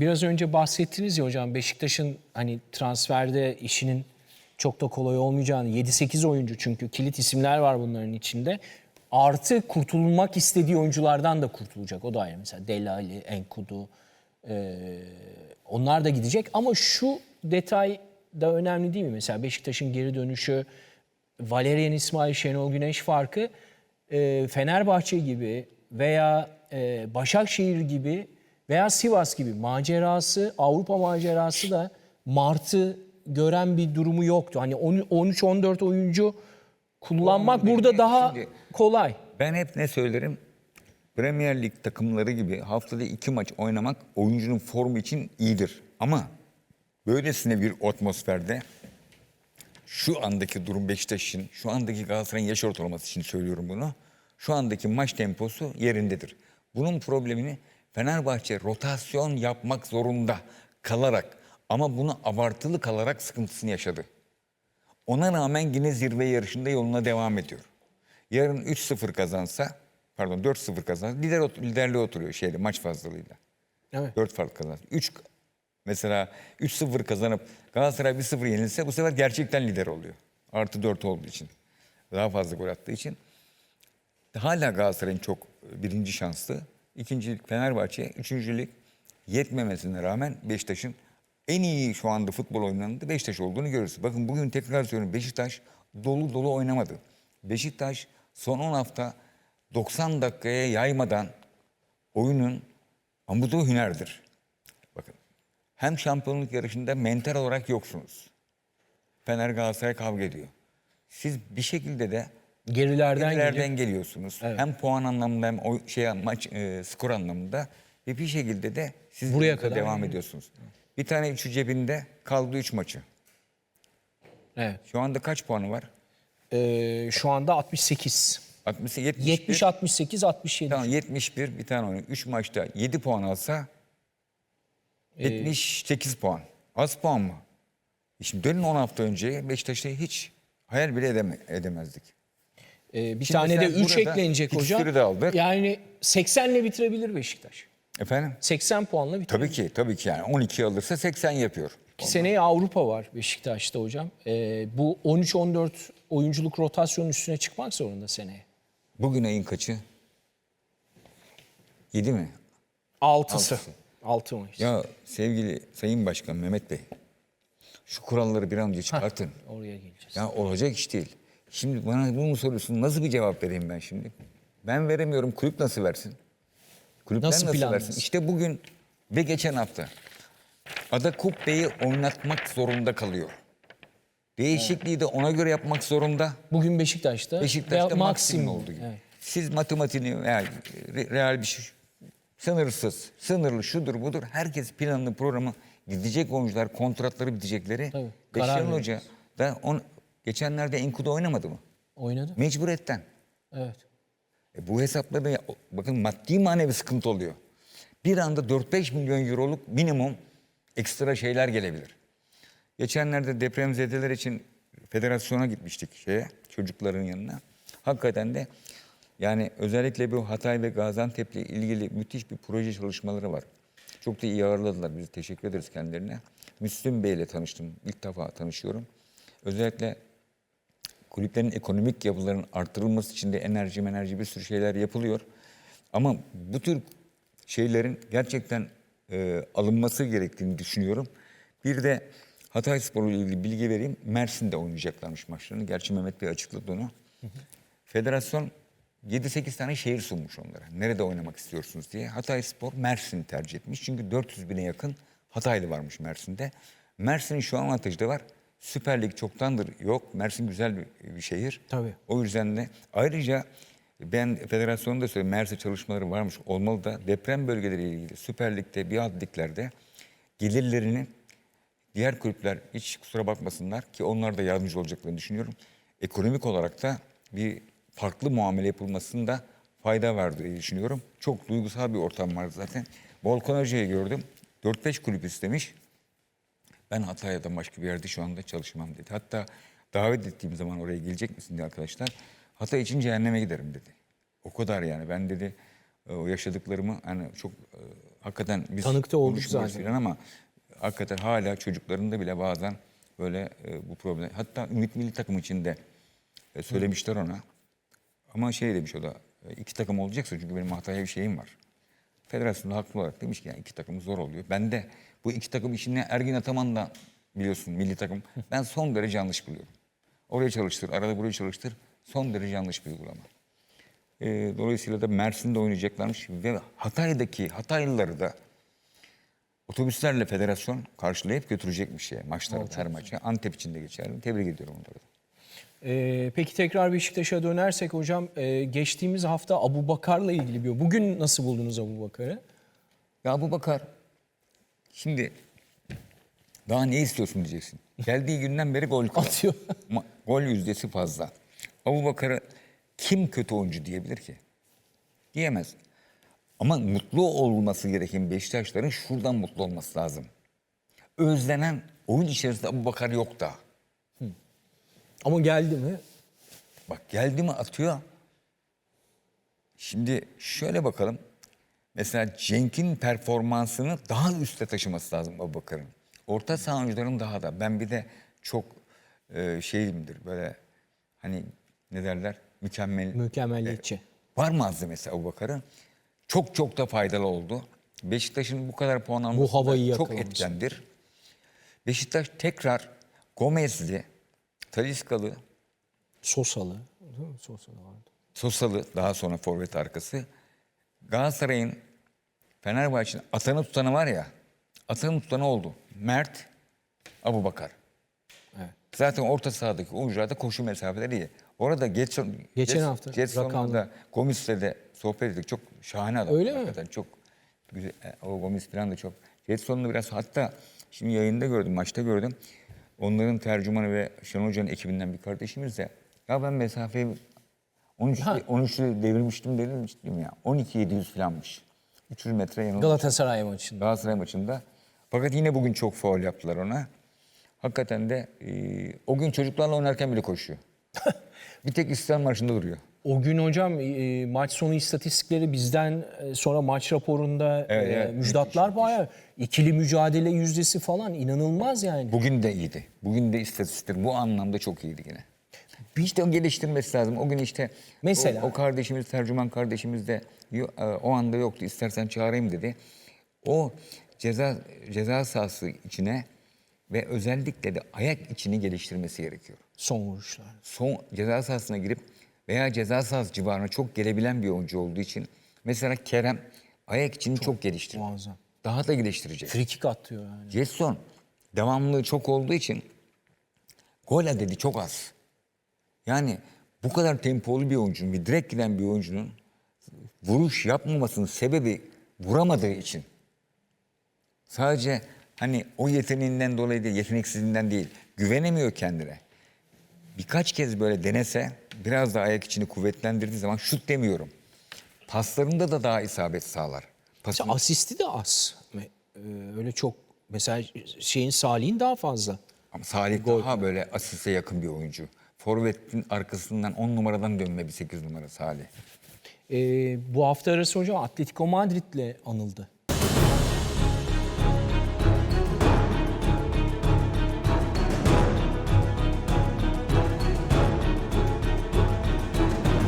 biraz önce bahsettiniz ya hocam Beşiktaş'ın hani transferde işinin çok da kolay olmayacağını 7-8 oyuncu çünkü kilit isimler var bunların içinde. Artı kurtulmak istediği oyunculardan da kurtulacak. O da ayrı. Mesela Delali, Enkudu e, onlar da gidecek. Ama şu detay da önemli değil mi? Mesela Beşiktaş'ın geri dönüşü, Valerian İsmail, Şenol Güneş farkı e, Fenerbahçe gibi veya e, Başakşehir gibi veya Sivas gibi macerası, Avrupa macerası da Mart'ı gören bir durumu yoktu. Hani 13-14 oyuncu kullanmak burada daha şimdi- kolay. Ben hep ne söylerim? Premier Lig takımları gibi haftada iki maç oynamak oyuncunun formu için iyidir. Ama böylesine bir atmosferde şu andaki durum Beşiktaş'ın, şu andaki Galatasaray'ın yaş ortalaması için söylüyorum bunu. Şu andaki maç temposu yerindedir. Bunun problemini Fenerbahçe rotasyon yapmak zorunda kalarak ama bunu abartılı kalarak sıkıntısını yaşadı. Ona rağmen yine zirve yarışında yoluna devam ediyor. Yarın 3-0 kazansa, pardon 4-0 kazansa lider, liderliğe oturuyor şeyde maç fazlalığıyla. Evet. 4 fark kazansa. 3 mesela 3-0 kazanıp Galatasaray 1-0 yenilse bu sefer gerçekten lider oluyor. Artı 4 olduğu için. Daha fazla gol attığı için. Hala Galatasaray'ın çok birinci şanslı. İkincilik Fenerbahçe, üçüncülük yetmemesine rağmen Beşiktaş'ın en iyi şu anda futbol oynanında Beşiktaş olduğunu görüyoruz. Bakın bugün tekrar söylüyorum Beşiktaş dolu dolu oynamadı. Beşiktaş son 10 hafta 90 dakikaya yaymadan oyunun amudu hünerdir. Bakın hem şampiyonluk yarışında mental olarak yoksunuz. Fener Galatasaray kavga ediyor. Siz bir şekilde de Gerilerden Gerilerden geliyor. geliyorsunuz. Hem puan anlamında hem o şey maç e, skor anlamında ve bir şekilde de siz Buraya yolunuza kadar devam geliyor. ediyorsunuz. Bir tane üçü cebinde kaldı üç maçı. Evet. Şu anda kaç puanı var? Ee, şu anda 68. 60 71. 70 68 67. Tamam 71 bir tane oynuyor. 3 maçta 7 puan alsa Ee, 78 puan. Az puan mı? E Şimdi dönün 10 hafta önce Beşiktaş'ta hiç hayal bile edeme, edemezdik. Ee, bir Şimdi tane de mesela 3 burada eklenecek fikstürü hocam. de aldık. Yani 80 ile bitirebilir Beşiktaş. Efendim? 80 puanla bitirebilir. Tabii ki, tabii ki yani 12 alırsa 80 yapıyor. İki seneye Avrupa var Beşiktaş'ta hocam. Ee, bu 13-14 oyunculuk rotasyonun üstüne çıkmak zorunda seneye. Bugün ayın kaçı? 7 mi? 6'sı. Altısı. 6 Mayıs. Ya sevgili Sayın Başkan Mehmet Bey, şu kuralları bir an önce çıkartın. Oraya geleceğiz. Ya olacak iş değil. Şimdi bana bunu mu soruyorsun? Nasıl bir cevap vereyim ben şimdi? Ben veremiyorum. Kulüp nasıl versin? Kulüpler Nasıl nasıl, versin? İşte bugün ve geçen hafta Ada Kubbe'yi oynatmak zorunda kalıyor. Değişikliği de ona göre yapmak zorunda. Bugün Beşiktaş'ta, Beşiktaş'ta maksimum olduğu gibi. Evet. Siz matematiğini re- real bir şey sınırsız, sınırlı şudur budur. Herkes planını programı gidecek oyuncular kontratları bitecekleri. Tabii, verir. Hoca da on, geçenlerde Enkudu oynamadı mı? Oynadı. Mecburiyetten. Evet. E bu hesaplarda bakın maddi manevi sıkıntı oluyor. Bir anda 4-5 milyon euroluk minimum ekstra şeyler gelebilir. Geçenlerde depremzedeler için federasyona gitmiştik şeye, çocukların yanına. Hakikaten de yani özellikle bu Hatay ve Gaziantep'le ilgili müthiş bir proje çalışmaları var. Çok da iyi ağırladılar. Biz teşekkür ederiz kendilerine. Müslüm Bey ile tanıştım. İlk defa tanışıyorum. Özellikle kulüplerin ekonomik yapılarının artırılması için de enerji enerji bir sürü şeyler yapılıyor. Ama bu tür şeylerin gerçekten e, alınması gerektiğini düşünüyorum. Bir de Hatay Spor'u ile ilgili bilgi vereyim. Mersin'de oynayacaklarmış maçlarını. Gerçi Mehmet Bey açıkladı onu. Federasyon 7-8 tane şehir sunmuş onlara. Nerede oynamak istiyorsunuz diye. Hatay Spor Mersin tercih etmiş. Çünkü 400 bine yakın Hataylı varmış Mersin'de. Mersin'in şu avantajı da var. Süper Lig çoktandır yok. Mersin güzel bir, bir şehir. Tabii. O yüzden de ayrıca ben federasyonda da söyleyeyim Mersin çalışmaları varmış olmalı da deprem bölgeleriyle ilgili Süper Lig'de bir alt liglerde gelirlerini diğer kulüpler hiç kusura bakmasınlar ki onlar da yardımcı olacaklarını düşünüyorum. Ekonomik olarak da bir farklı muamele yapılmasında fayda var diye düşünüyorum. Çok duygusal bir ortam var zaten. Volkan Hoca'yı gördüm. 4-5 kulüp istemiş. Ben Hatay'da başka bir yerde şu anda çalışmam dedi. Hatta davet ettiğim zaman oraya gelecek misin diye arkadaşlar. Hatay için cehenneme giderim dedi. O kadar yani ben dedi e, o yaşadıklarımı hani çok e, hakikaten biz Tanıkta olduk zaten. filan ama hakikaten hala çocuklarında bile bazen böyle e, bu problem. Hatta Ümit Milli Takım içinde e, söylemişler ona. Ama şey demiş o da e, iki takım olacaksa çünkü benim Hatay'a bir şeyim var. Federasyon da haklı olarak demiş ki yani iki takım zor oluyor. Ben de bu iki takım işini Ergin Ataman da biliyorsun milli takım. Ben son derece yanlış buluyorum. Oraya çalıştır, arada buraya çalıştır. Son derece yanlış bir uygulama. E, dolayısıyla da Mersin'de oynayacaklarmış ve Hatay'daki Hataylıları da otobüslerle federasyon karşılayıp götürecekmiş şey maçlara, her maça. Antep için de geçerli. Tebrik ediyorum onları da. Ee, peki tekrar Beşiktaş'a dönersek hocam e, geçtiğimiz hafta Abu Bakar'la ilgili bir bugün nasıl buldunuz Abu Bakar'ı? Ya bu Bakar şimdi daha ne istiyorsun diyeceksin. Geldiği günden beri gol. Atıyor. Ma- gol yüzdesi fazla. Abu Bakar'ı kim kötü oyuncu diyebilir ki? Diyemez. Ama mutlu olması gereken Beşiktaşların şuradan mutlu olması lazım. Özlenen oyun içerisinde Abu Bakar yok da. Ama geldi mi? Bak geldi mi atıyor. Şimdi şöyle bakalım. Mesela Cenk'in performansını daha üste taşıması lazım Abubakar'ın. Orta saha oyuncuların daha da. Ben bir de çok e, şeyimdir böyle hani ne derler mükemmel. Mükemmelliyetçi. Var malzemesi Abubakar'ın. Çok çok da faydalı oldu. Beşiktaş'ın bu kadar puan alması havayı da çok etkendir. Beşiktaş tekrar Gomez'li, Taliscalı, Sosalı. Sosalı vardı. Sosalı daha sonra forvet arkası. Galatasaray'ın Fenerbahçe'nin atanı tutanı var ya. Atanı tutanı oldu. Mert, Abu Bakar. Evet. Zaten orta sahadaki oyuncularda koşu mesafeleri iyi. Orada geç, Geçen hafta rakamlı. rakamda Gomis'le de sohbet ettik. Çok şahane adam. Öyle mi? Hakikaten çok güzel. E, O Gomis falan da çok. Getson'u biraz hatta şimdi yayında gördüm, maçta gördüm. Onların tercümanı ve Şenol Hoca'nın ekibinden bir kardeşimiz de ya ben mesafeyi 13 Ha. 13'ü devirmiştim dedim ya. 12 700 falanmış. 300 metre yanılmış. Galatasaray maçında. Galatasaray maçında. Fakat yine bugün çok faul yaptılar ona. Hakikaten de e, o gün çocuklarla oynarken bile koşuyor. bir tek İstiklal Marşı'nda duruyor. O gün hocam e, maç sonu istatistikleri bizden e, sonra maç raporunda Evet, e, evet. müjdatlar bayağı ikili mücadele yüzdesi falan inanılmaz yani. Bugün de iyiydi. Bugün de istatistikler bu anlamda çok iyiydi yine. Bir işte o geliştirmesi lazım. O gün işte Mesela? o, o kardeşimiz, tercüman kardeşimiz de e, o anda yoktu. İstersen çağırayım dedi. O ceza ceza sahası içine ve özellikle de ayak içini geliştirmesi gerekiyor. Son vuruşlar. son ceza sahasına girip veya ceza sahası civarına çok gelebilen bir oyuncu olduğu için mesela Kerem ayak içini çok, geliştirdi. muazzam. Daha da geliştirecek. Frikik atıyor yani. Jetson devamlılığı çok olduğu için gol adedi çok az. Yani bu kadar tempolu bir oyuncunun, bir direkt giden bir oyuncunun vuruş yapmamasının sebebi vuramadığı için. Sadece hani o yeteneğinden dolayı değil, yeteneksizliğinden değil, güvenemiyor kendine. Birkaç kez böyle denese, biraz da ayak içini kuvvetlendirdiği zaman şut demiyorum. Paslarında da daha isabet sağlar. Pasın, Mesela asisti de az. E, Öyle çok mesela şeyin Salih'in daha fazla. Ama Salih daha böyle asiste yakın bir oyuncu. Forvet'in arkasından 10 numaradan dönme bir 8 numara Salih. E, bu hafta arası hocam Atletico Madrid'le anıldı.